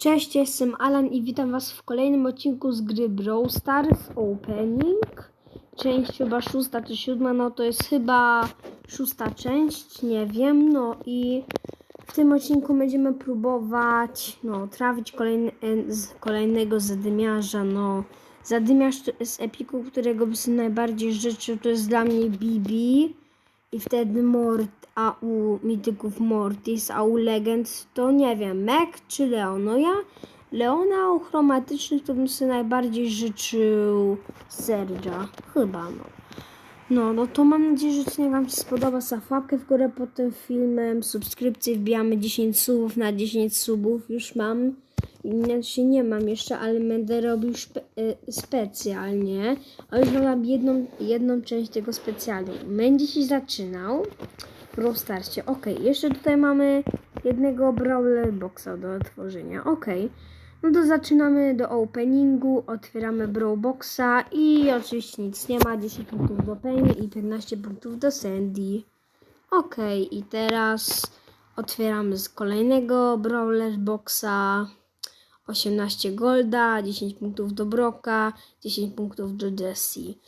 Cześć, jestem Alan i witam Was w kolejnym odcinku z gry Brawl Stars Opening. Część chyba szósta czy siódma, no to jest chyba szósta część, nie wiem. No i w tym odcinku będziemy próbować, no, trafić kolejny, e, kolejnego zadymiarza, no. Zadymiarz z epiku, którego bym sobie najbardziej życzył, to jest dla mnie Bibi. I wtedy Mort, a u mityków Mortis, a u legend to nie wiem, Meg czy Leon. No ja Leona u chromatycznych to bym sobie najbardziej życzył Sergia. Chyba no. No, no to mam nadzieję, że odcinek Wam się spodoba. Staw łapkę w górę pod tym filmem. Subskrypcję wbijamy 10 subów na 10 subów. Już mam. Inaczej nie mam jeszcze, ale będę robił szpe- y, specjalnie. A już mam jedną, jedną część tego specjalnie. Będzie się zaczynał w Brawl Starsie. Ok, jeszcze tutaj mamy jednego Brawler Boxa do otworzenia. Ok. No to zaczynamy do openingu, otwieramy Brawl Boxa i oczywiście nic nie ma. 10 punktów do Penny i 15 punktów do Sandy. Ok, i teraz otwieramy z kolejnego Brawler Boxa. 18 golda, 10 punktów do Broka, 10 punktów do Jessie.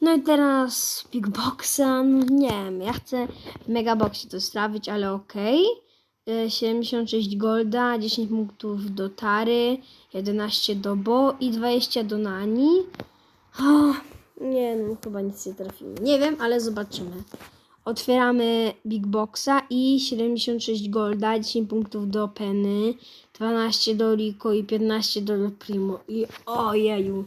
No i teraz Big Boxa, no nie wiem, ja chcę w Megaboxie to strawić, ale okej. Y, 76 golda, 10 punktów do Tary, 11 do Bo i 20 do Nani. O, nie no, chyba nic nie trafimy. Nie wiem, ale zobaczymy. Otwieramy Big Boxa i 76 golda, 10 punktów do Penny, 12 do Rico i 15 do Primo. I ojeju.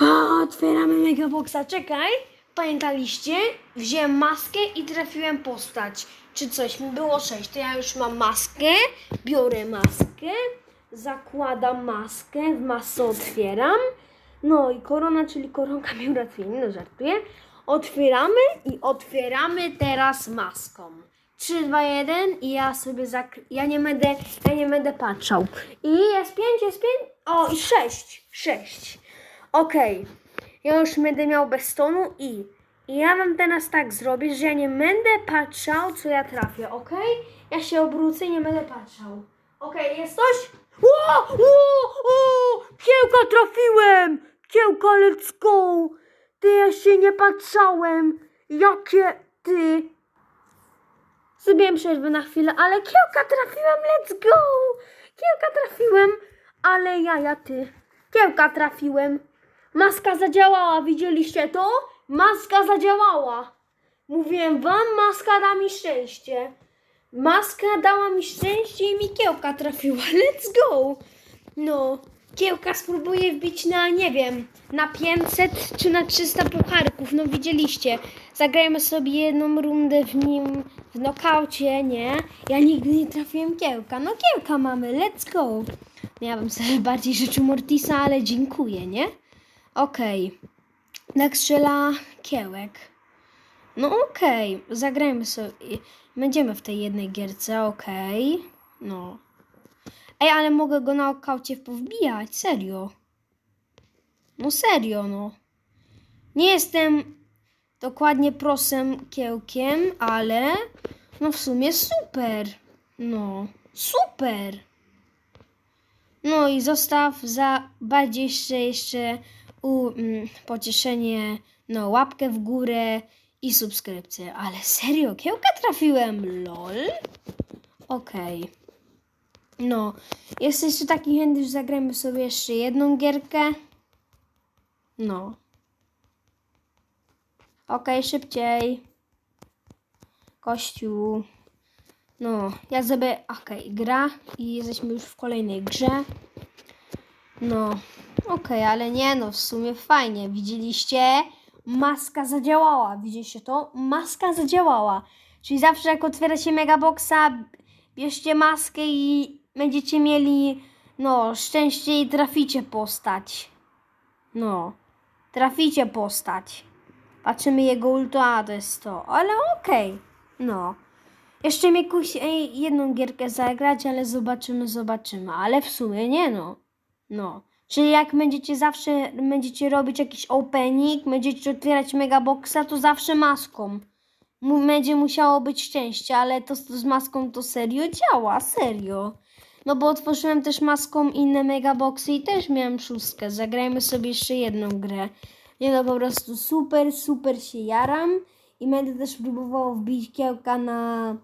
O, otwieramy Mega Boxa. Czekaj, pamiętaliście? Wziąłem maskę i trafiłem postać. Czy coś mi było 6. To ja już mam maskę, biorę maskę, zakładam maskę, w masę otwieram. No i korona, czyli koronka mi uratuje, no żartuję. Otwieramy i otwieramy teraz maską. 3, 2, 1 i ja sobie zakry... Ja nie będę, ja nie będę patrzał. I jest 5, jest 5. O, i 6. 6. Okej. Ja już będę miał bez tonu i... I ja mam teraz tak zrobić, że ja nie będę patrzał, co ja trafię, okej? Ja się obrócę i nie będę patrzał. Okej, jest coś? Ło, ło, o, kiełka trafiłem! Kiełka, let's go! Się nie patrzałem. Jakie ty... Zrobiłem przerwę na chwilę, ale kiełka trafiłem, let's go! Kiełka trafiłem, ale jaja ty. Kiełka trafiłem. Maska zadziałała, widzieliście to? Maska zadziałała. Mówiłem wam, maska da mi szczęście. Maska dała mi szczęście i mi kiełka trafiła. Let's go! No, kiełka spróbuję wbić na, nie wiem, na 500 czy na 300 pucharków. No widzieliście. Zagrajmy sobie jedną rundę w nim w nokaucie, nie? Ja nigdy nie trafiłem kiełka. No kiełka mamy, let's go. No, Ja bym sobie bardziej życzył Mortisa, ale dziękuję, nie? Okej. Tak strzela kiełek. No okej, zagrajmy sobie. Będziemy w tej jednej gierce, okej. No. Ej, ale mogę go na okaucie powbijać, serio. No serio, no. Nie jestem dokładnie prosem kiełkiem, ale no w sumie super. No, super. No i zostaw za bardziej jeszcze, jeszcze u, mm, pocieszenie, no łapkę w górę i subskrypcję. Ale serio, kiełka trafiłem, lol. Okej. No, jest jeszcze taki chętny, że zagramy sobie jeszcze jedną gierkę. No. Okej, szybciej. Kościół. No, ja sobie, okej, gra i jesteśmy już w kolejnej grze. No, okej, ale nie no, w sumie fajnie. Widzieliście? Maska zadziałała. Widzieliście to? Maska zadziałała. Czyli zawsze jak otwieracie Megaboxa, bierzcie maskę i będziecie mieli, no, szczęście i traficie postać. No, traficie postać. Patrzymy jego ulto, a to jest to. Ale okej, no. Jeszcze mi jakąś ej, jedną gierkę zagrać, ale zobaczymy, zobaczymy. Ale w sumie nie no. No. Czyli jak będziecie zawsze, będziecie robić jakiś opening, będziecie otwierać megaboxa, to zawsze maską. Mu, będzie musiało być szczęście, ale to z, z maską to serio działa, serio. No bo otworzyłem też maską inne megaboxy i też miałem szóstkę. Zagrajmy sobie jeszcze jedną grę. Nie no, po prostu super, super się jaram. I będę też próbował wbić kiełka na,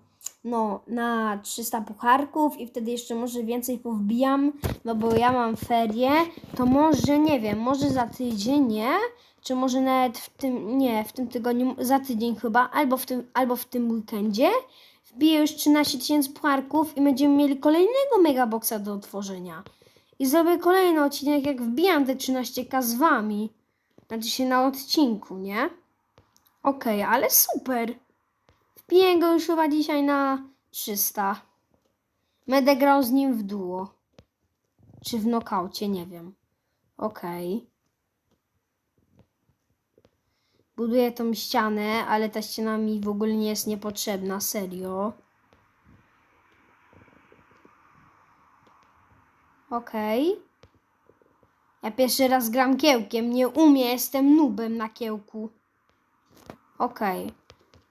no, na 300 pucharków i wtedy jeszcze może więcej powbijam, no bo ja mam ferie, to może, nie wiem, może za tydzień, nie? Czy może nawet w tym, nie, w tym tygodniu, za tydzień chyba, albo w tym, albo w tym weekendzie wbiję już 13 tysięcy pucharków i będziemy mieli kolejnego megaboxa do otworzenia. I zrobię kolejny odcinek, jak wbijam te 13k z wami. Znaczy się na odcinku, nie? Okej, ale super. Wbiję go już chyba dzisiaj na 300. Będę grał z nim w duo. Czy w nokaucie, nie wiem. Okej. Buduję tą ścianę, ale ta ściana mi w ogóle nie jest niepotrzebna, serio. Okej. Ja pierwszy raz gram kiełkiem, nie umiem, jestem nubem na kiełku. Okej.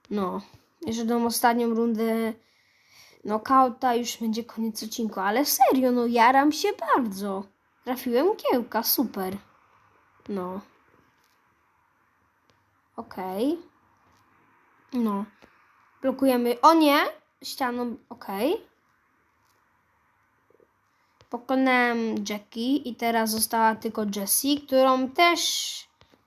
No. Jeszcze tą ostatnią rundę nokauta już będzie koniec odcinku, ale serio, no jaram się bardzo. Trafiłem kiełka, super. No. Okej. No. Blokujemy. O nie! Ścianą. Okej. Pokonałem Jackie i teraz została tylko Jessie, którą też.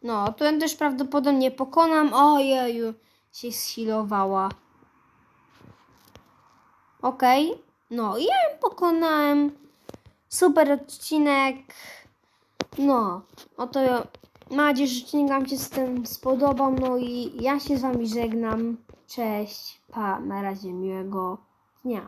No, którą też prawdopodobnie pokonam. Ojeju, się schilowała. Okej. No, i ja ją pokonałem. Super odcinek. No, oto mam nadzieję, że odcinek Wam się z tym spodobał. No i ja się z Wami żegnam. Cześć, pa, na razie miłego dnia.